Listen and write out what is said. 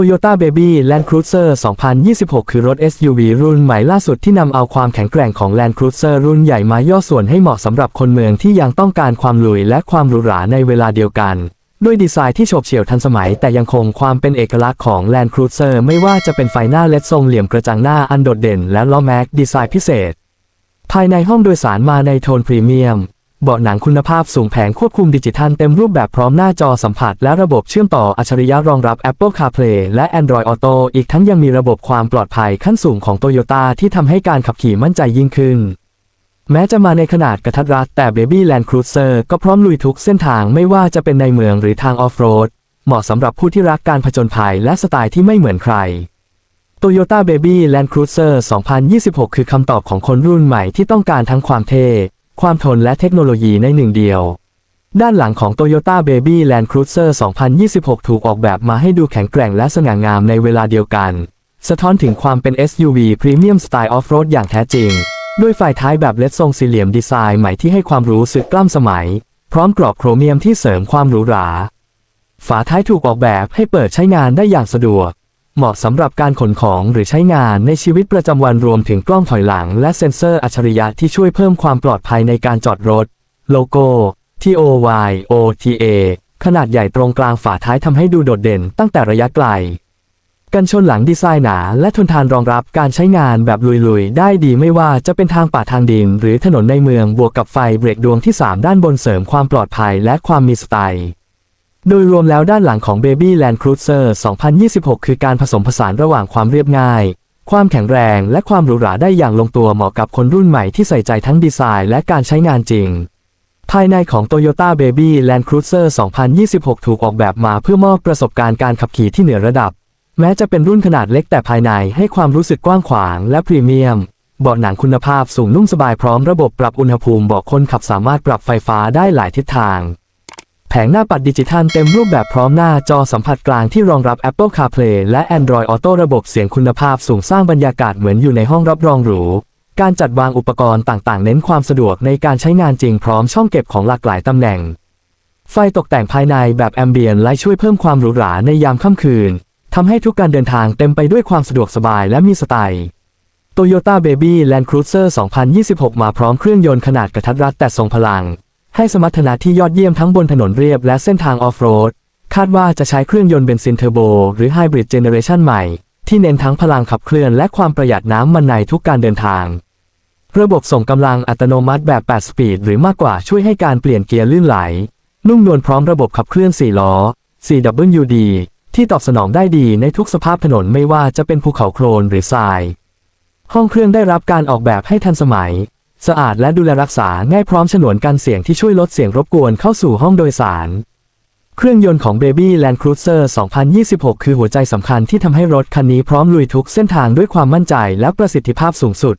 Toyota Baby Land Cruiser 2026 คือรถ SUV รุ่นใหม่ล่าสุดที่นำเอาความแข็งแกร่งของ Land Cruiser รุ่นใหญ่มาย่อส่วนให้เหมาะสำหรับคนเมืองที่ยังต้องการความลุยและความหรูหราในเวลาเดียวกัน ด้วยดีไซน์ที่โฉบเฉี่ยวทันสมัย แต่ยังคงความเป็นเอกลักษณ์ของ Land Cruiser ไม่ว่าจะเป็นไฟหน้าเลดทรงเหลี่ยมกระจังหน้าอันโดดเด่น และล้อแม็กดีไซน์พิเศษ ภายในห้องโดยสารมาในโทนพรีเมียม เบาะหนังคุณภาพสูงแผงควบคุมดิจิทัลเต็มรูปแบบพร้อมหน้าจอสัมผัส และระบบเชื่อมต่ออัจฉริยะรองรับ Apple CarPlay และ Android Auto อีกทั้งยังมีระบบความปลอดภัยขั้นสูงของ Toyota ที่ทำให้การขับขี่มั่นใจยิ่งขึ้น แม้จะมาในขนาดกระทัดรัดแต่ Baby Land Cruiser ก็พร้อมลุยทุกเส้นทางไม่ว่าจะเป็นในเมืองหรือทางออฟโรดเหมาะสำหรับผู้ที่รักการผจญภัยและสไตล์ที่ไม่เหมือนใคร Toyota Baby Land Cruiser 2026 คือคำตอบของคนรุ่นใหม่ที่ต้องการทั้งความเท่ ความทนและเทคโนโลยีในหนึ่งเดียว ด้านหลังของ Toyota Baby Land Cruiser 2026 ถูกออกแบบมาให้ดูแข็งแกร่งและสง่างามในเวลาเดียวกัน สะท้อนถึงความเป็น SUV Premium Style Off-Road อย่างแท้จริง ด้วยไฟท้ายแบบเล็ดทรงสี่เหลี่ยมดีไซน์ใหม่ที่ให้ความรู้สึกกล้ำสมัย พร้อมกรอบโครเมียมที่เสริมความหรูหรา ฝาท้ายถูกออกแบบให้เปิดใช้งานได้อย่างสะดวก เหมาะสำหรับการขนของหรือใช้งานในชีวิตประจำวันรวมถึงกล้องถอยหลังและเซ็นเซอร์อัจฉริยะที่ช่วยเพิ่มความปลอดภัยในการจอดรถ โลโก้ TOY OTA ขนาดใหญ่ตรงกลางฝาท้ายทำให้ดูโดดเด่นตั้งแต่ระยะไกล กันชนหลังดีไซน์หนาและทนทานรองรับการใช้งานแบบลุยๆ ได้ดีไม่ว่าจะเป็นทางป่าทางดินหรือถนนในเมืองบวกกับไฟเบรกดวงที่ 3 ด้านบนเสริมความปลอดภัยและความมีสไตล์ โดยรวมแล้วด้านหลังของ Baby Land Cruiser 2026 คือการผสมผสานระหว่างความเรียบง่าย ความแข็งแรงและความหรูหราได้อย่างลงตัวเหมาะกับคนรุ่นใหม่ที่ใส่ใจทั้งดีไซน์และการใช้งานจริง ภายในของ Toyota Baby Land Cruiser 2026 ถูกออกแบบมาเพื่อมอบประสบการณ์การขับขี่ที่เหนือระดับ แม้จะเป็นรุ่นขนาดเล็กแต่ภายในให้ความรู้สึกกว้างขวางและพรีเมียมเบาะหนังคุณภาพสูงนุ่มสบายพร้อมระบบปรับอุณหภูมิเบาะคนขับสามารถปรับไฟฟ้าได้หลายทิศทาง แผงหน้าปัดดิจิทัลเต็มรูปแบบพร้อมหน้าจอสัมผัสกลางที่รองรับ Apple CarPlay และ Android Auto ระบบเสียงคุณภาพสูงสร้างบรรยากาศเหมือนอยู่ในห้องรับรองหรู การจัดวางอุปกรณ์ต่างๆ เน้นความสะดวกในการใช้งานจริงพร้อมช่องเก็บของหลากหลายตำแหน่ง ไฟตกแต่งภายในแบบแอมเบียนไลท์ช่วยเพิ่มความหรูหราในยามค่ำคืนทำให้ทุกการเดินทางเต็มไปด้วยความสะดวกสบายและมีสไตล์ Toyota Baby Land Cruiser 2026 มาพร้อมเครื่องยนต์ขนาดกระทัดรัดแต่ทรงพลัง ให้สมรรถนะที่ยอดเยี่ยมทั้งบนถนนเรียบและเส้นทางออฟโรด คาดว่าจะใช้เครื่องยนต์เบนซินเทอร์โบ หรือไฮบริดเจเนเรชันใหม่ ที่เน้นทั้งพลังขับเคลื่อนและความประหยัดน้ำมันในทุกการเดินทาง ระบบส่งกำลังอัตโนมัติแบบ 8 สปีด หรือมากกว่าช่วยให้การเปลี่ยนเกียร์ลื่นไหล นุ่มนวลพร้อมระบบขับเคลื่อน 4 ล้อ 4WD ที่ตอบสนองได้ดีในทุกสภาพถนนไม่ว่าจะเป็นภูเขาโคลนหรือทราย ห้องเครื่องได้รับการออกแบบให้ทันสมัย สะอาดและดูแลรักษาง่ายพร้อมฉนวนกันเสียงที่ช่วยลดเสียงรบกวนเข้าสู่ห้องโดยสาร เครื่องยนต์ของ Baby Land Cruiser 2026 คือหัวใจสำคัญที่ทำให้รถคันนี้พร้อมลุยทุกเส้นทางด้วยความมั่นใจและประสิทธิภาพสูงสุด